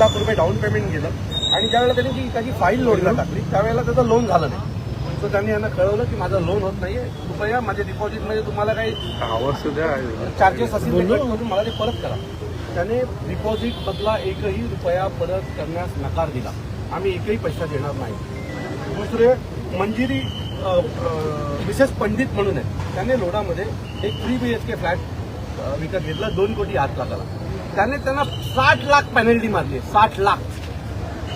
लाख रुपये down payment गेलं. आणि ज्यावेळेला त्यांनी ती त्याची फाईल लोडला टाकली त्यावेळेला त्याचं लोन झालं नाही. तर त्यांनी यांना कळवलं की माझं लोन होत नाहीये. कृपया माझ्या डिपॉझिटमध्ये तुम्हाला काही चार्जेस असतील मला ते परत करा. त्याने डिपॉझिट बदला एकही रुपया परत करण्यास नकार दिला. आम्ही एकही पैसा देणार नाही. दुसरे मंजिरी मिसेस पंडित म्हणून आहे. त्याने लोणामध्ये एक three B H K flat विकत घेतला. दोन कोटी आठ लाखाला. त्याने त्यांना साठ लाख पॅनल्टी मारली आहे. साठ लाख.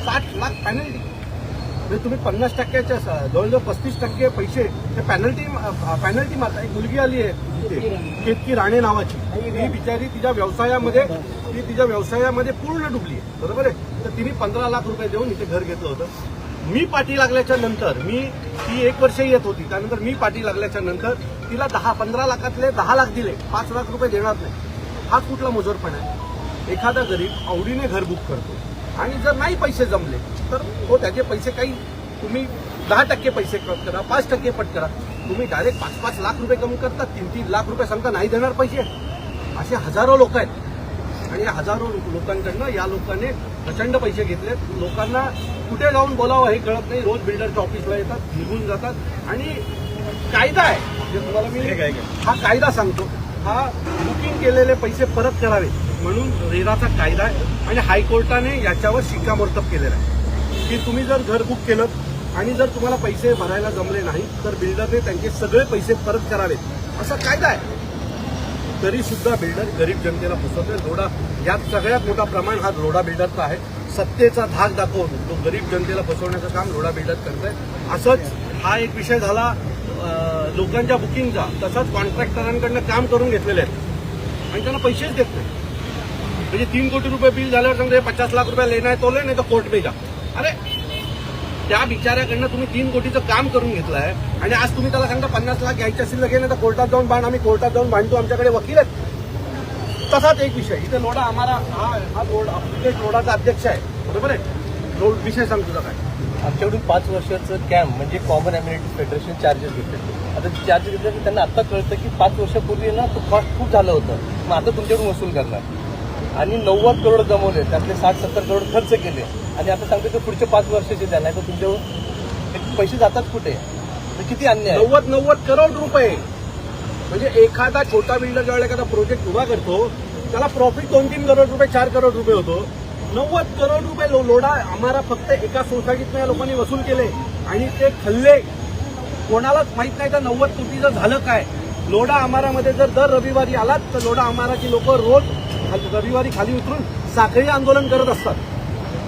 साठ लाख पॅनल्टी म्हणजे तुम्ही पन्नास टक्क्याच्या जवळजवळ पस्तीस टक्के पैसे ते पॅनल्टी पॅनल्टी मारता. एक मुलगी आली आहे. तिथे केतकी राणे नावाची. ती बिचारी तिच्या व्यवसायामध्ये ती तिच्या व्यवसायामध्ये पूर्ण डुबली आहे. बरोबर आहे? तर तिने पंधरा लाख रुपये देऊन इथे घर घेतलं होतं. मी पाठी लागल्याच्या नंतर मी ती एक वर्ष येत होती. त्यानंतर मी पाठी लागल्याच्या नंतर तिला दहा पंधरा लाखातले दहा लाख दिले. पाच लाख रुपये देणार नाही. हा कुठला मुजोरपण आहे? एखादा गरीब आवडीने घर बुक करतो आणि जर नाही पैसे जमले तर हो त्याचे पैसे काही तुम्ही दहा टक्के पैसे कट करा पाच टक्के पट करा. तुम्ही डायरेक्ट पाच पाच लाख रुपये कमी करता तीन तीन लाख रुपये सांगता नाही देणार पैसे. असे हजारो लोक आहेत. आणि या हजारो लोकांकडनं या लोकांनी प्रचंड पैसे घेतलेत लोकांना कुठे जाऊन बोलावं हे कळत नाही. रोज बिल्डरच्या ऑफिसला येतात निघून जातात. आणि कायदा आहे. जे तुम्हाला मी हा कायदा सांगतो. हा बुकिंग केलेले पैसे परत करावे. म्हणून रेराचा कायदा आहे आणि हायकोर्टाने याच्यावर शिक्कामोर्तब केलेला आहे. की तुम्ही जर घर बुक केलं आणि जर तुम्हाला पैसे भरायला जमले नाही तर बिल्डरने त्यांचे सगळे पैसे परत करावेत. असा कायदा आहे. तरी सुद्धा बिल्डर गरीब जनतेला फसवतोय. रोडा यात सगळ्यात मोठा प्रमाण हा रोडा बिल्डरचा आहे. सत्तेचा धाक दाखवून तो गरीब जनतेला फसवण्याचं काम रोडा बिल्डर करत आहे असंच हा एक विषय झाला लोकांच्या बुकिंगचा. तसंच कॉन्ट्रॅक्टरांकडनं काम करून घेतलेले आहेत. आणि त्यांना पैसेच देत नाही म्हणजे तीन कोटी रुपये बिल झाल्यावर सांगते पचास लाख रुपये लेना आहे तो ले नाही तर कोर्ट पे जा. अरे त्या बिचाऱ्याकडनं तुम्ही तीन कोटीचं काम करून घेतलं आहे आणि आज तुम्ही त्याला सांगता पन्नास लाख घ्यायचे असेल लगे नाही तर कोर्टात जाऊन बांध आम्ही कोर्टात जाऊन बांधतो आमच्याकडे वकील आहेत. तसाच एक विषय. इथे लोढा आम्हाला हा हा लोड आपले लोडाचा अध्यक्ष आहे. बरोबर आहे? लोड विषय सांग तुझा काय. आमच्याकडून पाच वर्षाचं कॅम्प म्हणजे कॉमन अम्युनिटी फेडरेशन चार्जेस घेतले. आता चार्जेस घेतले त्यांना आता कळतं की पाच वर्षापूर्वी ना तो कॉस्ट खूप झालं होतं. मग आता तुमच्याकडून वसूल करणार. आणि नव्वद करोड जमवले त्यातले साठ सत्तर करोड खर्च केले. आणि आता सांगतो की पुढचे पाच वर्षाचे द्या नाही तर तुमच्यावर पैसे जातात कुठे? किती अन्याय? नव्वद नव्वद करोड रुपये. म्हणजे एखादा छोटा बिल्डर ज्यावेळेला एखादा प्रोजेक्ट उभा करतो त्याला प्रॉफिट दोन तीन करोड रुपये चार करोड रुपये होतो. नव्वद करोड रुपये लो- लोढा आम्हाला फक्त एका सोसायटीतनं या लोकांनी वसूल केले. आणि ते खाल्ले. कोणालाच माहीत नाही तर नव्वद कोटीचं झालं काय? लोढा आमारामध्ये जर दर रविवारी आलात तर लोढा आमाराची लोक रोज खाली- रविवारी खाली उतरून साखळी आंदोलन करत असतात.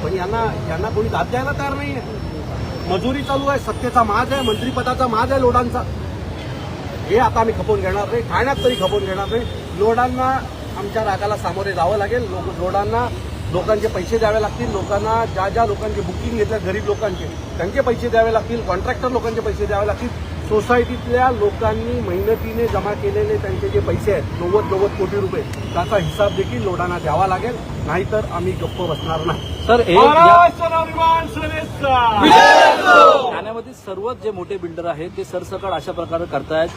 पण यांना यांना कोणी दाद द्यायला तयार नाहीये. मजुरी चालू आहे सत्तेचा माज आहे मंत्रिपदाचा माज आहे लोडांचा. हे आता आम्ही खपवून घेणार नाही ठाण्यात तरी खपवून घेणार नाही. लोडांना आमच्या रागाला सामोरे जावं लागेल. लोक लोडांना लोकांचे पैसे द्यावे लागतील. लोकांना ज्या ज्या लोकांचे बुकिंग घेतल्या गरीब लोकांचे त्यांचे पैसे द्यावे लागतील. कॉन्ट्रॅक्टर लोकांचे पैसे द्यावे लागतील. सोसायटीतल्या लोकांनी मेहनतीने जमा केलेले त्यांचे जे पैसे आहेत नव्वद नव्वद कोटी रुपये त्याचा हिसाब देखील लोडांना द्यावा लागेल नाहीतर आम्ही गप्प बसणार नाही. सर हे ठाण्यामध्ये सर्वच जे मोठे बिल्डर आहेत ते सरसकट अशा प्रकारे करतायत.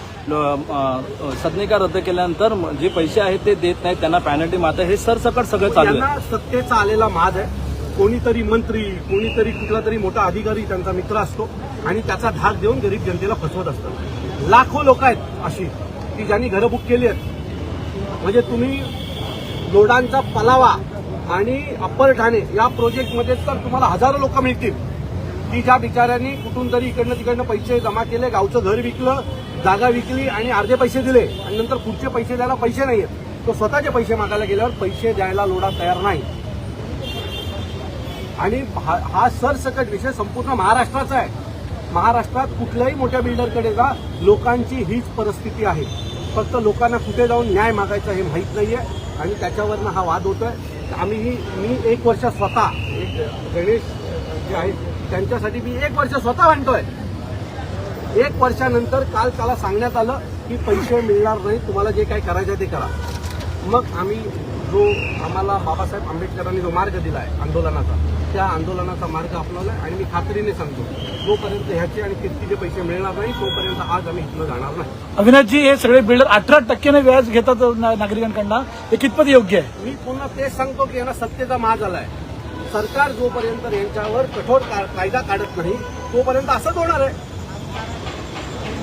सदनिका रद्द केल्यानंतर जे पैसे आहेत ते देत नाहीत त्यांना पॅनल्टी मारतात हे सरसकट सगळं चालू आहे. सत्तेचा आलेला माज आहे. कोणीतरी मंत्री कोणीतरी कुठला तरी मोठा अधिकारी त्यांचा मित्र असतो आणि त्याचा धाक देऊन गरीब जनतेला फसवत असतात. लाखो लोक आहेत अशी. की ज्यांनी घरं बुक केली आहेत. म्हणजे तुम्ही लोडांचा पलावा आणि अप्पर ठाणे या प्रोजेक्टमध्ये तर तुम्हाला हजारो लोक मिळतील. की ज्या बिचाऱ्यांनी कुठून तरी इकडनं तिकडनं पैसे जमा केले गावचं घर विकलं जागा विकली आणि अर्धे पैसे दिले आणि नंतर पुढचे पैसे द्यायला पैसे नाही आहेत तो स्वतःचे पैसे मागायला गेल्यावर पैसे द्यायला लोडा तयार नाही. आणि हा हा सरसकट विषय संपूर्ण महाराष्ट्राचा आहे. महाराष्ट्रात कुठल्याही मोठ्या बिल्डरकडे जा लोकांची हीच परिस्थिती आहे. फक्त लोकांना कुठे जाऊन न्याय मागायचा हे माहीत नाही आहे आणि त्याच्यावरनं हा वाद होतो आहे आम्ही मी एक वर्ष स्वतः एक गणेश जे आहेत त्यांच्यासाठी मी एक वर्ष स्वतः म्हणतोय. एक वर्षानंतर काल त्याला सांगण्यात आलं की पैसे मिळणार नाही तुम्हाला जे काही करायचं ते करा. मग आम्ही जो आम्हाला बाबासाहेब आंबेडकरांनी जो मार्ग दिला आहे आंदोलनाचा त्या आंदोलनाचा मार्ग अपनावला आणि मी खात्रीने सांगतो जोपर्यंत ह्याचे आणि कितीचे पैसे मिळणार नाही तोपर्यंत आज आम्ही इथनं जाणार नाही. अविनाशजी हे सगळे बिल्डर अठरा टक्क्याने व्याज घेतात नागरिकांकडनं. हे कितपत योग्य आहे? मी पुन्हा तेच सांगतो की यांना सत्तेचा माज आलाय. सरकार जोपर्यंत यांच्यावर कठोर कायदा काढत नाही तोपर्यंत असंच होणार आहे.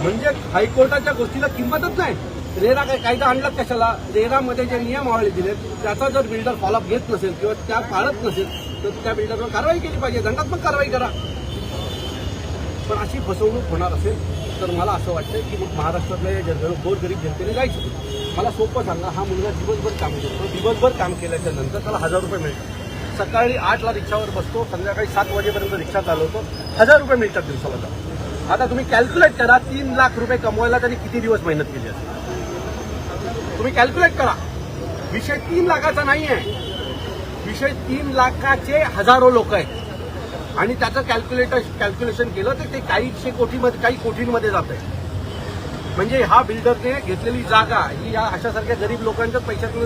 म्हणजे हायकोर्टाच्या गोष्टीला किंमतच नाही. रेरा काय कायदा आणला कशाला? रेरामध्ये जे नियमावली दिलेत त्याचा जर बिल्डर फॉलोअप घेत नसेल किंवा त्या पाळत नसेल तर त्या बिल्डरवर कारवाई केली पाहिजे. दंडात्मक कारवाई करा. पण अशी फसवणूक होणार असेल तर मला असं वाटतं की मग महाराष्ट्रातल्या या जन गोरगरीब जनतेने जायचं मला सोपं सांगा हा मुलगा दिवसभर काम करतो दिवसभर काम केल्याच्यानंतर त्याला हजार रुपये मिळतात. सकाळी आठला रिक्षावर बसतो संध्याकाळी सात वाजेपर्यंत रिक्षा चालवतो हजार रुपये मिळतात दिवसाला त्याला. आता तुम्ही कॅल्क्युलेट करा तीन लाख रुपये कमवायला त्यांनी किती दिवस मेहनत केली असेल? तुम्ही कॅल्क्युलेट करा. विषय तीन लाखाचा नाही आहे विषय तीन लाखाचे हजारो लोक आहेत. आणि त्याचं कॅल्क्युलेटर कॅल्क्युलेशन केलं तर ते काहीशे कोटीमध्ये काही कोटींमध्ये जात आहे. म्हणजे हा बिल्डरने घेतलेली जागा ही या अशासारख्या गरीब लोकांच्याच पैशातून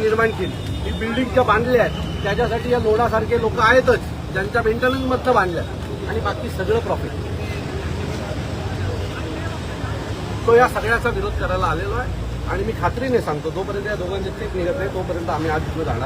निर्माण केली. ही बिल्डिंग ज्या बांधल्या आहेत. त्याच्यासाठी या लोणासारखे लोक आहेतच. ज्यांच्या मेंटेनन्समधनं बांधल्या. आणि बाकी सगळं प्रॉफिट तो या सगळ्याचा विरोध करायला आलेलो आहे. आणि मी खात्रीने सांगतो जोपर्यंत या दोघांचे चेक निघत नाही तोपर्यंत आम्ही आज जाणार